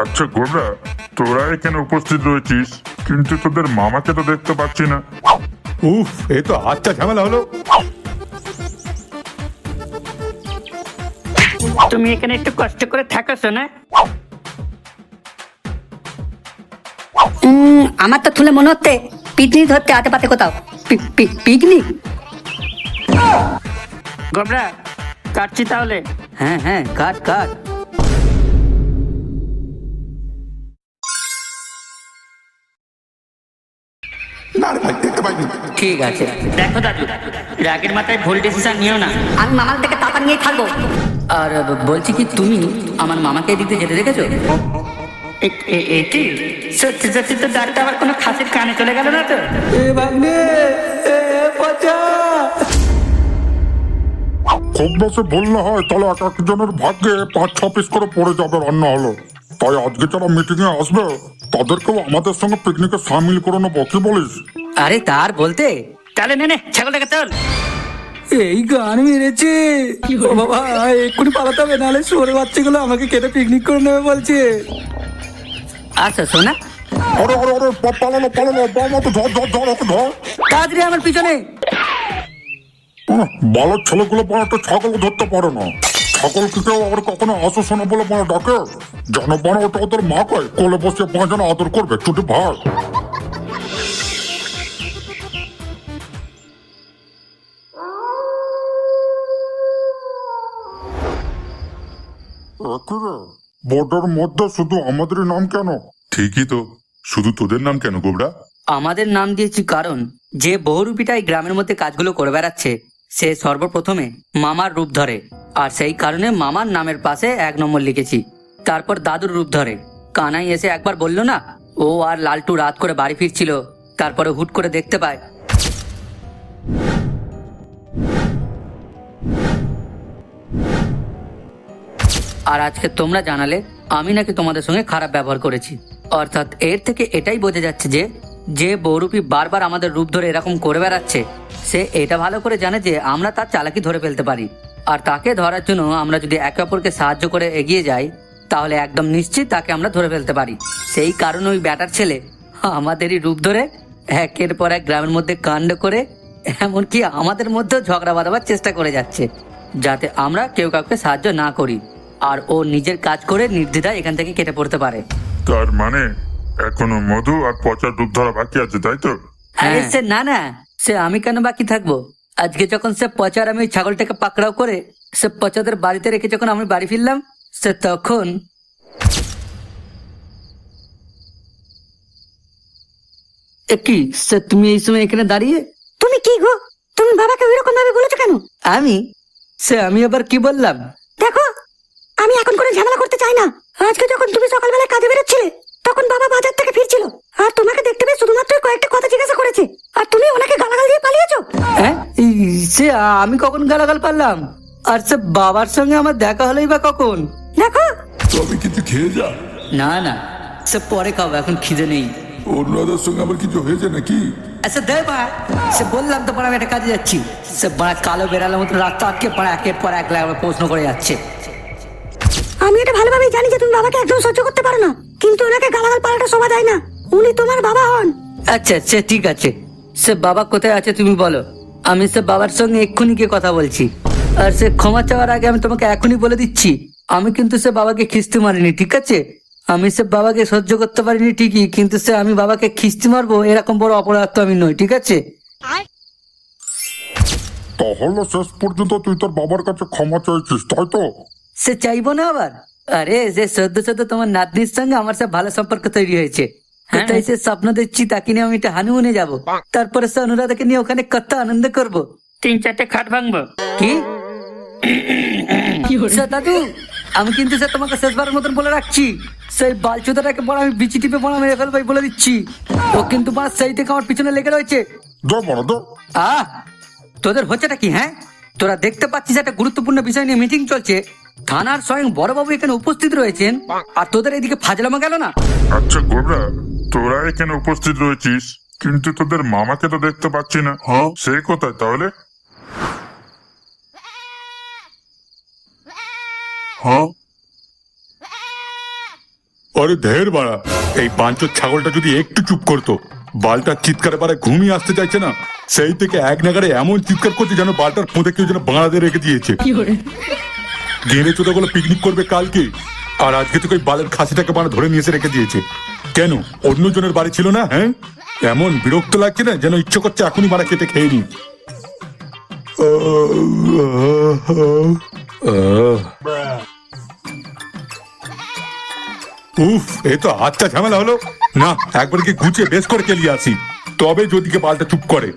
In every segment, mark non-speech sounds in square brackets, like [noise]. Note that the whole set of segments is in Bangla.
আচ্ছা গোবরা তোরা এখানে উপস্থিত রয়েছিস কিন্তু তোদের মামাকে তো দেখতে পাচ্ছি না। উফ এ তো আচ্ছা ঝামেলা হলো। তুমি এখানে একটু কষ্ট করে থাকো উম, আমার তো শুনে মনে হচ্ছে পিকনিক ধরতে আতে পাতে কোথাও। P- P- picnic? গোবরা কাটছি তাহলে। হ্যাঁ হ্যাঁ কাট কাট। না রে ভাই দেখতে পাইনি। ঠিক আছে। দেখো দাদু রাগের মাথায় ভুল ডিসিশন নিও না। আমি মামার থেকে টাকা নিয়েই থাকব। আর বলছি কি তুমি আমার মামাকে এদিকে যেতে দেখেছ? এ- এ- এটি সত্যি সত্যি তো দাঁড়টা আবার কোনো খাসির কানে চলে গেল না তো? খুব বেশি ভুল না হয় তাহলে এক একজনের ভাগ্যে পাঁচ ছ পিস করে পড়ে যাবে রান্না হলো। তাই আজকে যারা মিটিং এ আসবে তাদেরকেও আমাদের সঙ্গে পিকনিকে সামিল করে নেব কি বলিস? আরে তার বলতে। তাহলে নে নে ছাগলটাকে চল এই গান মেরেছে। ও বাবা এক্ষুনি পালাতে হবে নাহলে সরে বাচ্চাগুলো আমাকে কেটে পিকনিক করে নেবে বলছে। আচ্ছা শোনা। আরে আরে আরে পা- পালালো পালালো বাবা তো ধর ধর ধর ওকে ধর। তাড়াতাড়ি আমার পিছনে। আহ, বালক ছেলেগুলো একটা ছাগল ধরতে পারে না। ছাগলকে কেউ আবার কখনো আসো শোনা বলে মানে ডাকে। জানো বানো ওটা ওদের মা কয় কোলে বসে পাঁচজন আদর করবে ছুটি ভাই। বোর্ডের মধ্যে শুধু আমাদেরই নাম কেন? ঠিকই তো। শুধু তোদের নাম কেন গোবরা? আমাদের নাম দিয়েছি কারণ যে বহুরূপীটা এই গ্রামের মধ্যে কাজগুলো করে বেড়াচ্ছে সে সর্বপ্রথমে মামার রূপ ধরে, আর সেই কারণে মামার নামের পাশে এক নম্বর লিখেছি। তারপর দাদুর রূপ ধরে। কানাই এসে একবার বলল, না, ও আর লালটু রাত করে বাড়ি ফিরছিল। তারপরে হুট করে দেখতে পায়। আর আজকে তোমরা জানালে, আমি নাকি তোমাদের সঙ্গে খারাপ ব্যবহার করেছি। অর্থাৎ এর থেকে এটাই বোঝা যাচ্ছে যে যে বৌরূপী বারবার আমাদের রূপ ধরে এরকম করে বেড়াচ্ছে, সে এটা ভালো করে জানে যে আমরা তার চালাকি ধরে ফেলতে পারি। আর তাকে ধরার জন্য আমরা যদি একে অপরকে সাহায্য করে এগিয়ে যাই, তাহলে একদম নিশ্চিত তাকে আমরা ধরে ফেলতে পারি। সেই কারণে ওই ব্যাটার ছেলে আমাদেরই রূপ ধরে একের পর এক গ্রামের মধ্যে কাণ্ড করে, এমনকি আমাদের মধ্যেও ঝগড়া বাঁধাবার চেষ্টা করে যাচ্ছে, যাতে আমরা কেউ কাউকে সাহায্য না করি, আর ও নিজের কাজ করে নির্দ্বিধায় এখান থেকে কেটে পড়তে পারে। তার মানে এখনও মধু আর পচা দুধ ধরা বাকি আছে তাই তো? আরে হ্যাঁ। সে না না সে আমি কেন বাকি থাকব? আজকে যখন সে পচার আমি ওই ছাগলটাকে পাকড়াও করে সে পচাদের বাড়িতে রেখে যখন আমি বাড়ি ফিরলাম সে তখন এ কি সে তুমি এই সময় এখানে দাঁড়িয়ে? তুমি কি গো? তুমি বাবাকে ওইরকম ভাবে বলেছ কেন? আমি? সে আমি আবার কি বললাম? দেখো আমি এখন কোনো ঝামেলা করতে চাই না। আজকে যখন তুমি সকালবেলা কাজে বেরোচ্ছিলে তখন বাবা বাজার থেকে ফিরছিল। আর তোমাকে দেখতে পেয়ে শুধুমাত্র কয়েকটা কথা জিজ্ঞাসা করেছে। আর তুমি ওনাকে গালাগাল দিয়ে পালিয়েছো? হ্যাঁ? সে আমি কখন গালাগাল পারলাম? আর সে বাবার সঙ্গে আমার দেখা হলোই বা কখন? দেখো। তবে কিছু খেয়ে যা। না না সে পরে খাব এখন খিদে নেই। অন্যদের সঙ্গে আবার কিছু হয়েছে নাকি? আচ্ছা দে বা সে বললাম তো বড় আমি একটা কাজে যাচ্ছি। সে বড় কালো বেড়ালের মতো রাস্তা আটকে পড়া একের পর এক লাগবে প্রশ্ন করে যাচ্ছে। আমি এটা ভালোভাবেই জানি যে তুমি বাবাকে একদম সহ্য করতে পারো না। কিন্তু ওনাকে গালাগাল পাল্টা শোভা দেয় না। উনি তোমার বাবা হন। আচ্ছা আচ্ছা ঠিক আছে। সে বাবা কোথায় আছে তুমি বলো। আমি সে বাবার সঙ্গে এক্ষুনি গিয়ে কথা বলছি। আর সে ক্ষমা চাওয়ার আগে আমি তোমাকে এখনই বলে দিচ্ছি। আমি কিন্তু সে বাবাকে খিস্তি মারিনি ঠিক আছে? আমি সে বাবাকে সহ্য করতে পারিনি ঠিকই কিন্তু সে আমি বাবাকে খিস্তি মারবো এরকম বড় অপরাধ তো আমি নই ঠিক আছে? তাহলে শেষ পর্যন্ত তুই তোর বাবার কাছে ক্ষমা চাইছিস তাই তো? সে চাইব না আবার? আরে যে সদ্য সদ্য তোমার নাতনির সঙ্গে আমার সে ভালো সম্পর্ক তৈরি হয়েছে। হ্যাঁ। তাই সে স্বপ্ন দেখছি তাকে নিয়ে আমি একটা হানিমুনে যাব। তারপরে সে অনুরাধাকে নিয়ে ওখানে কত আনন্দ করব। তিন চারটে খাট ভাঙবো। কি? দাদু আমি কিন্তু স্যার তোমাকে শেষবারের মতন বলে রাখছি। সেই বালচুদাটাকে বড় আমি বিচি টিপে বড় মেরে ফেলব বলে দিচ্ছি। ও কিন্তু বাস সেই থেকে আমার পিছনে লেগে রয়েছে। আহ তোদের হচ্ছেটা কি হ্যাঁ? তোরা দেখতে পাচ্ছিস একটা গুরুত্বপূর্ণ বিষয় নিয়ে মিটিং চলছে। থানার স্বয়ং বড়বাবু এখানে উপস্থিত রয়েছেন। আর তোদের এদিকে ফাজলামা গেল না? আচ্ছা গোবরা তোরা এখানে উপস্থিত রয়েছিস কিন্তু তোদের মামাকে তো দেখতে পাচ্ছি না। হ্যাঁ? সে কোথায় তাহলে? হ্যাঁ? আরে ধের বাড়া এই পাঁচর ছাগলটা যদি একটু চুপ করতো বালটার চিৎকারে পারে ঘুমিয়ে আসতে চাইছে না সেই থেকে এক নাগারে এমন চিৎকার করছে যেন বালটার পুঁতে কেউ যেন বাঁড়া দিয়ে রেখে দিয়েছে। গেড়ে চোদাগুলো পিকনিক করবে কালকে। আর আজকে তোকে ওই বালের খাসিটাকে বানা ধরে নিয়ে এসে রেখে দিয়েছে। কেন? অন্যজনের বাড়ি ছিল না হ্যাঁ? এমন বিরক্ত লাগছে না যেন ইচ্ছে করছে এখনই বাড়া কেটে খেয়ে নি উফ, এ তো আচ্ছা ঝামেলা হলো। না, একবার কি গুছিয়ে বেশ করে কেলিয়ে আসি। তবে যদিকে বালটা চুপ করে।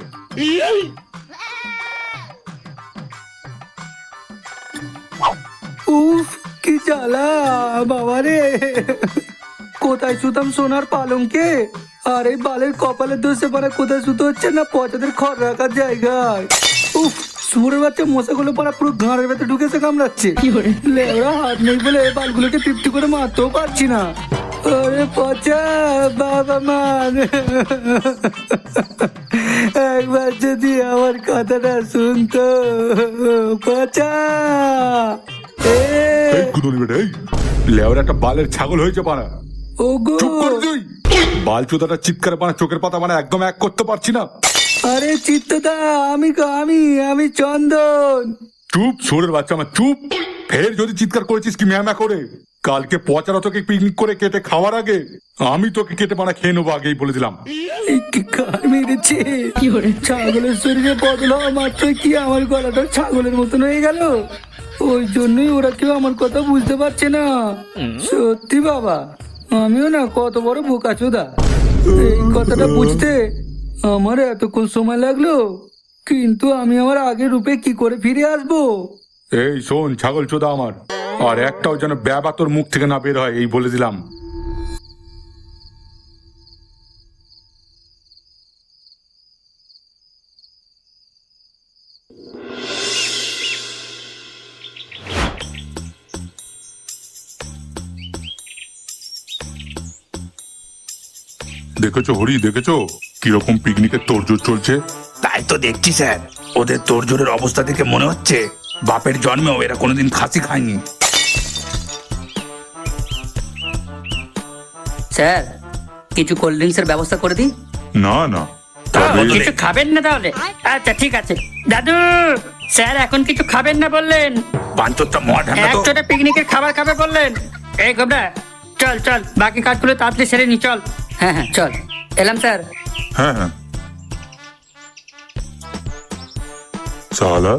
উফ কি জ্বালা বাবা রে। কোথায় শুতাম সোনার পালঙ্কে? আর এই বালের কপালের দোষে পারা কোথায় শুতে হচ্ছে না? পচাদের খড় রাখার জায়গায়। উফ সুরের বাচ্চা মশাগুলো পাড়া পুরো ঘাড়ের ভেতরে ঢুকেছে কামড়াচ্ছে। লেওড়া হাত নেই বলে বালগুলোকে তৃপ্তি করে মারতেও পারছি না। আরে পচা বাবা মান একবার যদি আমার কথাটা শুনতো পচা। এই গুদনি বেটা লেওর একটা বালের ছাগল হয়েছে পাড়া। ওগো। চুপ করে তুই। বাল চোদাটা চিৎকারে পানা চোখের পাতা মানে একদম এক করতে পারছি না। আরে চিত্তদা আমি আমি আমি চন্দন। চুপ সোরের বাচ্চা আমার চুপ। ফের যদি চিৎকার করেছিস কি ম্যামা করে? কালকে পচারা তোকে পিকনিক করে কেটে খাওয়ার আগে আমি তোকে কেটে পানা খেয়ে নেব আগেই বলে দিলাম। মেরেছে? ছাগলের শরীরে বদল হওয়া মাত্র কি আমার গলাটা ছাগলের মতন হয়ে গেল? ওই জন্যই ওরা কেউ আমার কথা বুঝতে পারছে না। সত্যি বাবা আমিও না কত বড় বোকা চোদা এই কথাটা বুঝতে আমার এতক্ষণ সময় লাগল কিন্তু আমি আমার আগের রূপে কি করে ফিরে আসব? এই শোন ছাগল চোদা আমার আর একটাও যেন ব্যাবা তোর মুখ থেকে না বের হয় এই বলে দিলাম। দেখেছ হরি দেখেছ? কীরকম পিকনিকের তোড়জোড় চলছে? তাই তো দেখছি স্যার। ওদের তোরজোরের অবস্থা দেখে মনে হচ্ছে বাপের জন্মেও এরা কোনোদিন খাসি খায়নি। স্যার কিছু কোল্ড ড্রিঙ্কসের ব্যবস্থা করে দিই না না। ও, কিছু খাবেন না তাহলে? আচ্ছা ঠিক আছে। দাদু স্যার এখন কিছু খাবেন না বললেন। পাঞ্চরটা মহা ঠান্ডা তো। পিকনিকের খাবার খাবে বললেন। এই গোবরা চল চল বাকি কাজগুলো তাড়াতাড়ি সেরে নি চল। হ্যাঁ হ্যাঁ চল। এলাম স্যার। হ্যাঁ হ্যাঁ। সালা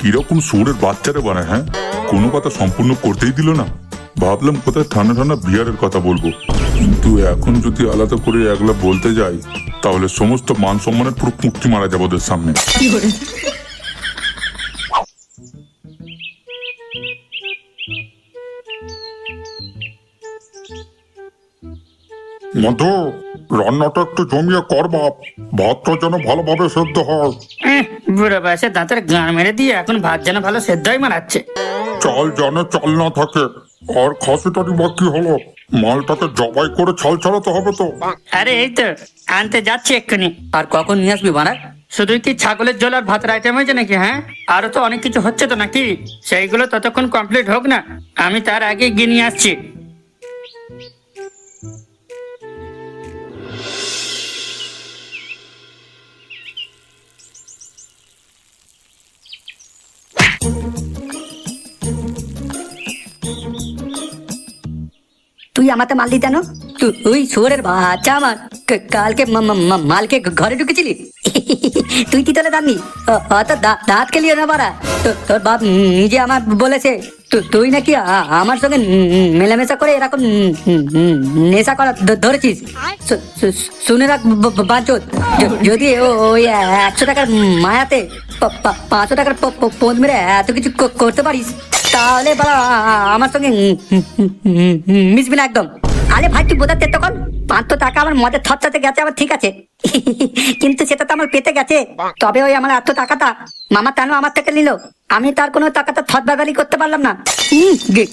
কীরকম সুরের বাচ্চারে বানায় হ্যাঁ? কোনো কথা সম্পূর্ণ করতেই দিল না। ভাবলাম কোথায় ঠান্ডা ঠান্ডা বিয়ারের কথা বলব। কিন্তু এখন যদি আলাদা করে একলা বলতে যাই তাহলে সমস্ত মান সম্মানের পুরো পুঁটকি মারা যাবে ওদের সামনে। মধু রান্নাটা একটু জমিয়ে কর বাপ। ভাতটা যেন ভালোভাবে সেদ্ধ হয়। এহ, বুড়ো বয়সে দাঁতের গান মেরে দিয়ে এখন ভাত যেন ভালো সেদ্ধই মারাচ্ছে চাল যেন চাল না থাকে আর খাসিটারি বাকি হলো? মালটাকে জবাই করে ছাল ছাড়াতে হবে তো। আরে এই তো আনতে যাচ্ছি এক্ষুনি। আর কখন নিয়ে আসবি বানা শুধু কি ছাগলের জল আর ভাতের আইটেম হয়েছে নাকি হ্যাঁ? আরও তো অনেক কিছু হচ্ছে তো নাকি? সেইগুলো ততক্ষণ কমপ্লিট হোক না আমি তার আগে গিয়ে নিয়ে আসছি। তুই আমাকে মারলি কেন তুই শুয়োরের বাচ্চা আমার। কালকে মালকে ঘরে ঢুকেছিলি? [laughs] তুই কি তোলে দাঁড়নি অ- অত দাঁত কেলিয়ে না পারা তোর বাপ নিজে আমার বলেছে তুই নাকি আমার সঙ্গে মেলামেশা করে এরকম নেশা করা ধরেছিস। শুনে রাখ ব- ব- বাঞ্চোদ য- যদি ওই একশো টাকার মায়াতে পাঁচশো টাকার প- প- মেরে এত কিছু করতে পারিস? তাহলে বাবা, আমার সঙ্গে মিশবি না একদম। আরে ভাই, তুই বোঝাতে তখন? পাঁচশো টাকা আমার মদের থরচাতে গেছে, আবার ঠিক আছে। [laughs] কিন্তু সেটা তো আমার পেতে গেছে। তবে ওই আমার এত টাকাটা মামা কেন আমার থেকে নিল? আমি তার কোনো টাকাটা থত করতে পারলাম না।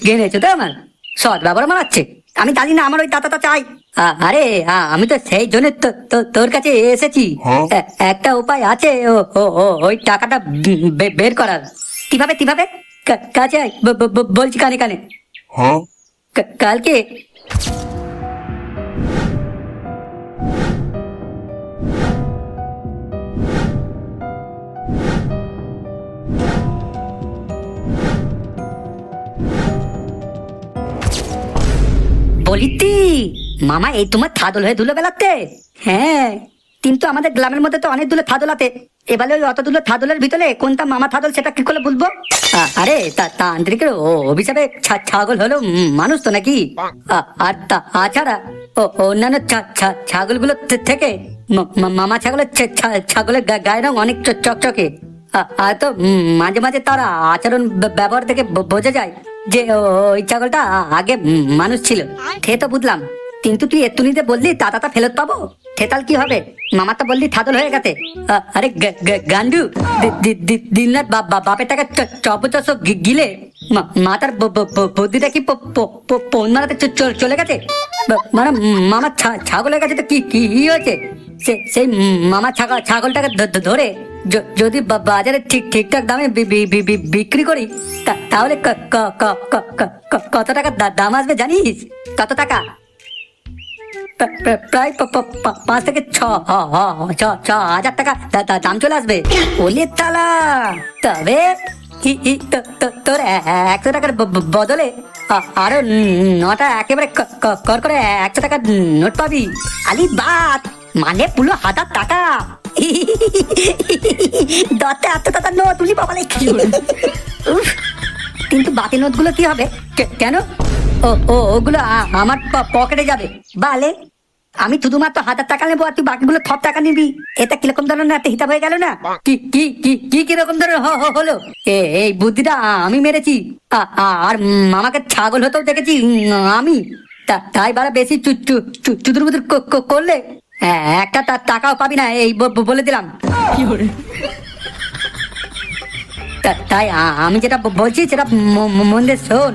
গেনেছো তো আমার। সৎ ব্যবহার মারাচ্ছে। আমি জানি না আমার ওই দাদাটা চাই। আরে আমি তো সেই জন্য তোর কাছে এসেছি। একটা উপায় আছে ওই টাকাটা বের করার। কীভাবে কীভাবে? কাছে বলছি কানে কানে। কা- কালকে বলিতি মামা, এই তোমার থাদল হয়ে ধুলো বেলাতে। হ্যাঁ কিন্তু আমাদের গ্রামের মধ্যে তো অনেক দুলো থাদল আছে। এবারে ওই অত অতগুলো থাদলের ভিতরে কোনটা মামা থাদল সেটা কি করে বুঝব? আ- আরে তান্ত্রিকের অভিশাপে ছাগল হলো মানুষ তো নাকি? আর তাছাড়া অন্যান্য ছা- ছা- ছাগলগুলো থেকে মামা ছাগলের ছাগলের গায়ের রং অনেক চকচকে। আর তো মাঝে মাঝে তার আচরণ ব্যবহার থেকে বোঝা যায়। যে ওই ছাগলটা আগে মানুষ ছিল, সে তো বুঝলাম। কিন্তু তুই এত্তুনিতে বললি তাতাটা ফেরত পাবো? থেতাল কি হবে? মামা তো বললি থাদল হয়ে গেছে। আরে গান্ডু দিনরাত বাপের টাকা চপচস গিলে মাতার ব- ব- ব- বুদ্ধিটা কি প- প- প- পণ মারাতে চলে গেছে? মানে মামা ছাগলের কাছে তো কি কি হয়েছে? সেই মামা ছাগল, ছাগলটাকে ধরে যদি বাজারে ঠিক ঠিকঠাক দামে বিক্রি করি তাহলে কত টাকা দাম আসবে জানিস? কত টাকা? প্রা- প্রা- প্রায় পাঁচ থেকে ছ ছ ছ হাজার টাকা দাম চলে আসবে। ওলে তালা! তবে তোর একশো টাকার বদলে আরও নটা একেবারে কর করে একশো টাকার নোট পাবি। আলি বাত! মানে পুরো হাজার টাকা। এত টাকা নোট তুলি বাবা কি কিন্তু বাকি নোটগুলো কি হবে? কেন? ও ও, ওগুলো আমার পকেটে যাবে। বালে, আমি শুধুমাত্র হাজার টাকা নেব আর তুই বাকিগুলো সব টাকা নিবি। এটা কীরকম ধরনের একটা হিসাব হয়ে গেল না? কি কি কি কি কীরকম ধরনের হলো? এই বুদ্ধিটা আমি মেরেছি। আর মামাকে ছাগল হতেও দেখেছি আমি। তাই বারা বেশি চু- চু- চু- চুদুর বুদুর করলে? হ্যাঁ, একটা টাকাও পাবি না এই বলে দিলাম। তাই আমি যেটা বলছি সেটা মন দিয়ে শোন।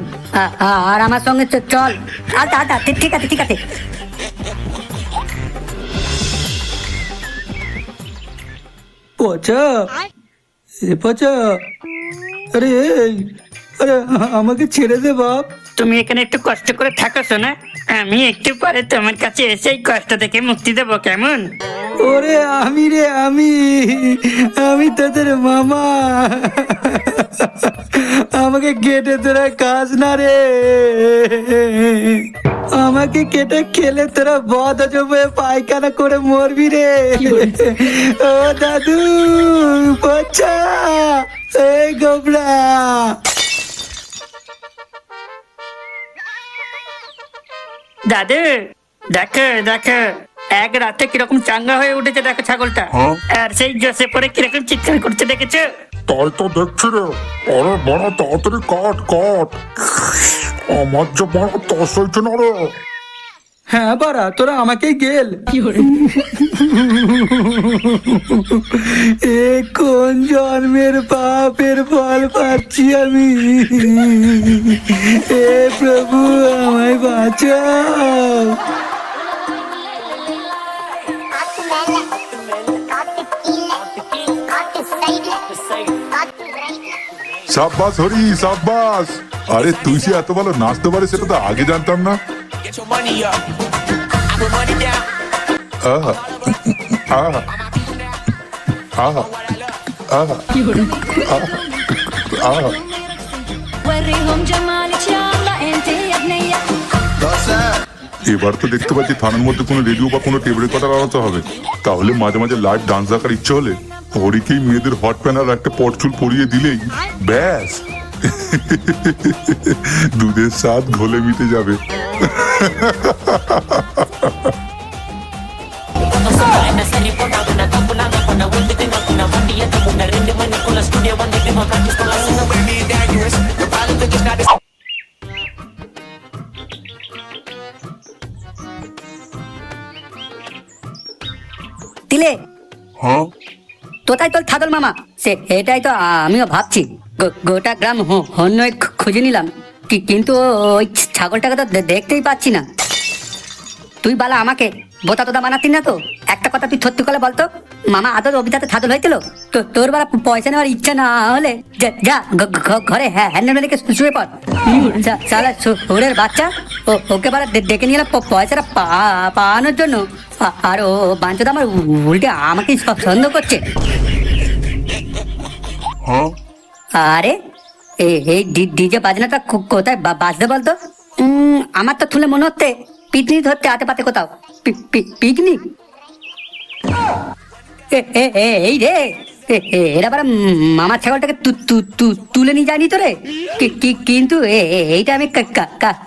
আর আমার সঙ্গে চল। আচ্ছা আচ্ছা ঠিক- আছে ঠিক আছে। পচা? পচা? আরে আরে আমাকে ছেড়ে দে বাপ। তুমি এখানে একটু কষ্ট করে থাকো শোনা আমি একটু পরে তোমার কাছে এসে এই কষ্ট থেকে মুক্তি দেবো কেমন? ওরে আমি রে আমি আমি তোদের মামা। আমাকে কেটে তোরা কাজ না রে। আমাকে কেটে খেলে তোরা বদ জমে পায়খানা করে মরবি রে। ও দাদু বাচ্চা এই গোবরা। দাদু দেখো দেখো। এক রাতে কীরকম চাঙ্গা হয়ে উঠেছে দেখো ছাগলটা। আর সেই জোসে পরে কীরকম চিৎকার করছে দেখেছ? তাই তো দেখছি রে। আরে বড় তাড়াতাড়ি কাট কাট। আমার যে বড় তস হয়েছে না রে। হ্যাঁ বাড়া তোরা আমাকেই গেল। এ কোন জন্মের পাপের ফল পাচ্ছি আমি? এ প্রভু বাঁচাও সাব্বাস হরি সাব্বাস আরে তুই যে এত ভালো নাচতে পারিস সেটা তো আগে জানতাম না Get your money up. I put money down. আহা আহা আহা আহা আহা এবার তো দেখতে পাচ্ছি থানার মধ্যে কোনো রেডিও বা কোনো টেবিলের কথা বাড়াতে হবে। তাহলে মাঝে মাঝে লাইভ ডান্স দেখার ইচ্ছে হলে হরিকেই মেয়েদের হট প্যান আর একটা পটচুল পরিয়ে দিলেই ব্যাস। দুধের স্বাদ ঘোলে মিটে যাবে। দিলে? হ্যাঁ। তোতাই তোর থাদল মামা। সে এটাই তো আমিও ভাবছি। গোটা গ্রাম হন্য খুঁজে নিলাম। কি কিন্তু ওই ছাগলটাকে তো দেখতেই পাচ্ছি না। তুই বালা আমাকে বোতা তোতা বানাতি না তো? একটা কথা তুই সত্যি করে বলতো। মামা আদর অভিজাতে থাদল হয়েছিল। তো তোর বেলা পয়সা নেওয়ার ইচ্ছা না হলে যা ঘরে হ্যাঁ হ্যান্ডেল মেরেকে শুয়ে পড়। সা- শালা সুরের বাচ্চা ও ওকে বারা ডেকে নিয়ে এলাম পয়সাটা পাওয়ানোর জন্য। আর ও বাঞ্চটা আমার উল্টে আমাকে সব সন্দেহ করছে। হ্যাঁ? আরে এই ডিজে বাজনাটা কোথায় বাজতে বলতো? উম, আমার তো তুলে মনে হচ্ছে পিকনিক ধরতে হাতে পাতে কোথাও। পিকনিক? এই রে। এরা আবার মামার ছাগলটাকে তু- তু- তু- তুলে নিয়ে যায়নি তো রে কি- কি- কিন্তু এইটা আমি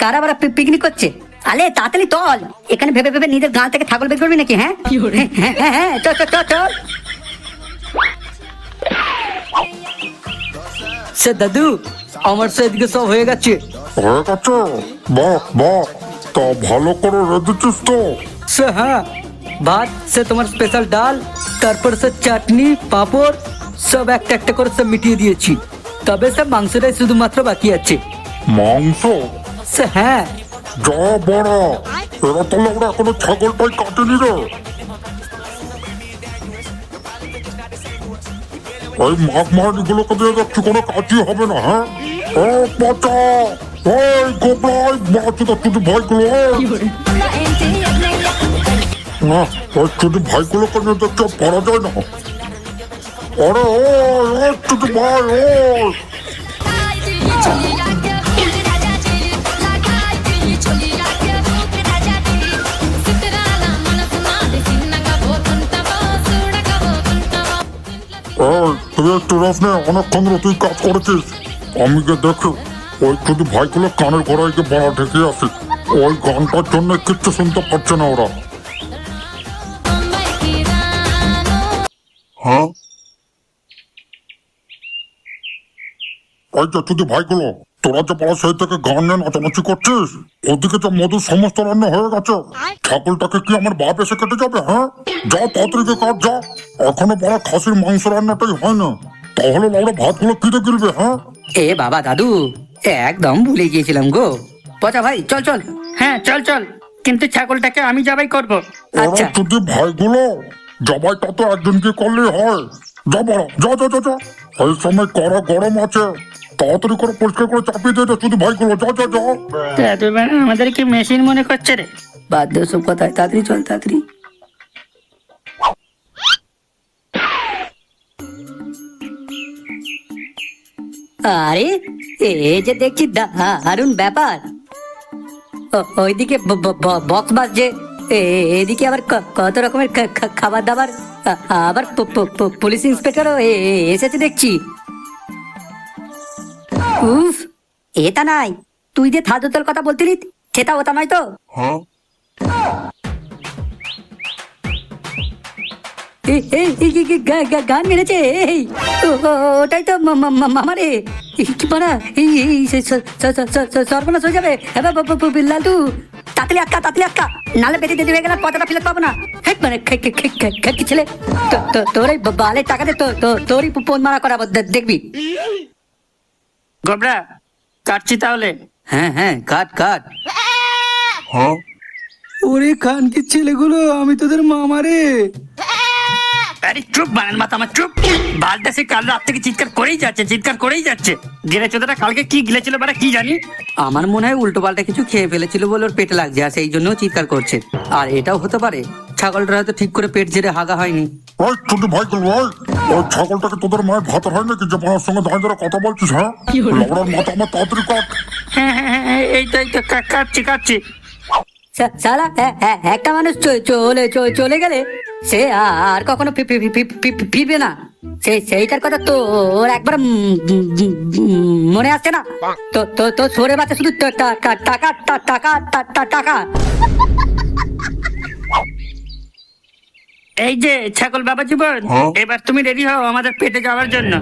কারা আবার পিকনিক করছে? আলে তাড়াতাড়ি তল এখানে ভেবে ভেবে নিজের গাঁ থেকে ছাগল বের করবি নাকি হ্যাঁ? হ্যাঁ হ্যাঁ হ্যাঁ চল চল চল চল। সে দাদু আমার সে এদিকে সব হয়ে গেছে। হয়ে গেছে? বাহ বাহ তা ভালো করে রেঁধেছিস তো। সে হ্যাঁ ভাত সে তোমার স্পেশাল ডাল তারপর সে চাটনি পাঁপড় সব একটা একটা করে সব মিটিয়ে দিয়েছি। তবে সে মাংসটাই শুধুমাত্র বাকি আছে। মাংস? সে হ্যাঁ। যা বড় এরা তাহলে আমরা এখনও ছাগলটাই কাটেনি রে। ওই মাঘ মাহানি গুলোকে দিয়ে যাচ্ছি কোনো কাজই হবে না হ্যাঁ? ও পচা ওই গোবলাই বাচ্চাটা শুধু ভাইগুলো ওই। না, ওর ছোট ভাইগুলোকে নিয়ে তো কেউ পারা যায় না। ওরে ও, ওর ভাই ও। তুই একটু রফ অনেকক্ষণ ধরে তুই কাজ করেছিস। আমি গিয়ে দেখো ওই শুধু ভাইগুলো কানের গড়ায় গিয়ে বড় ঢেকে আসে ওই গানটার জন্য কিচ্ছু শুনতে পারছে না ওরা। হ্যাঁ? ওই যে ভাইগুলো তোরা যে পড়া সেই থেকে গান নিয়ে নাচানাচি করছিস ওদিকে যে মধুর সমস্ত রান্না হয়ে গেছে ছাগলটাকে কি আমার বাপ এসে কেটে যাবে হ্যাঁ? যা তাড়াতাড়ি কাট যা। এখনও বড় খাসির মাংস রান্নাটাই হয় না। তাহলে লাউড়া ভাতগুলো কিনে গিলবে হ্যাঁ? এ বাবা দাদু একদম ভুলে গিয়েছিলাম গো। পচা ভাই চল চল। হ্যাঁ চল চল। কিন্তু ছাগলটাকে আমি জবাই করব। ওরা আচ্ছা। যদি ভাইগুলো জবাইটা তো একজনকে করলেই হয়। যা বড় যা যা যা যা। এই সময় কড়া গরম আছে। তাড়াতাড়ি করে পরিষ্কার করে চাপিয়ে দিয়ে যা শুধু ভাইগুলো যা যা যা। কি মেশিন মনে করছে রে। বাদ দে সব কথায় তাড়াতাড়ি চল তাড়াতাড়ি। আরে এ যে দেখছি দারুণ ব্যাপার। ওইদিকে বক্স বাজছে। এদিকে আবার কত রকমের খাবার দাবার? আবার পুলিশ ইন্সপেক্টরও এসেছে দেখছি। উফ এটা নাই। তুই যে থাদুতল কথা বলতিলি সেটা ওটা নয় তো? গা- গান মেরেছে ওটাই তো মা- মা- মা- মামা রে এই কি পারা সর্বনাশ হয়ে যাবে। এবার ব- ব- ব- লালটু। তাতলি আটকা তাতলি আটকা। নালে বেঁধে হয়ে গেলে ফেলে পাবো না। হেক মানে খেটকি ছেলে? তোর এই বালের টাকা দে তোরই পোন মারা করাবো দেখবি। গোবরা কাটছি তাহলে? হ্যাঁ হ্যাঁ কাট কাট। ওরে খানকির ছেলেগুলো আমি তোদের মামা রে আরে চুপ বানান মাথা আমার চুপ। বালটা সে কাল রাত থেকে চিৎকার করেই যাচ্ছে চিৎকার করেই যাচ্ছে। গেলে চোদাটা কালকে কি গিলেছিল বারা কি জানি? আমার মনে হয় উল্টো পাল্টা কিছু খেয়ে ফেলেছিল বলে ওর পেটে লাগছে আর সেই জন্য চিৎকার করছে। আর এটাও হতে পারে ছাগলটা হয়তো ঠিক করে পেট ঝেড়ে হাগা হয়নি। ওই ছোট ভাইগুলো ওই। ওই ছাগলটাকে তোদের মায়ের ভাত হয় নাকি? যে মায়ের সঙ্গে দাঁড়িয়ে দাঁড়িয়ে কথা বলছিস হ্যাঁ? লাউড়ার মাথা আমার তাড়াতাড়ি কাট। হ্যাঁ হ্যাঁ হ্যাঁ, হ্যাঁ এই তো এই তো কাটছি কাটছি। সা- শালা এ- এ- একটা মানুষ চ- চলে চলে গেলে সে আর কখনো ফিরবে না। সেই সেইটার কথা তো ওর একবার মনে আসছে না? তো তো তো সরে বাচ্চা শুধু টা- টা- টা- টাকা টা- টাকা টা- টা- টাকা। এই যে ছাগল বাবা জীবন এবার তুমি রেডি হও আমাদের পেটে যাওয়ার জন্য!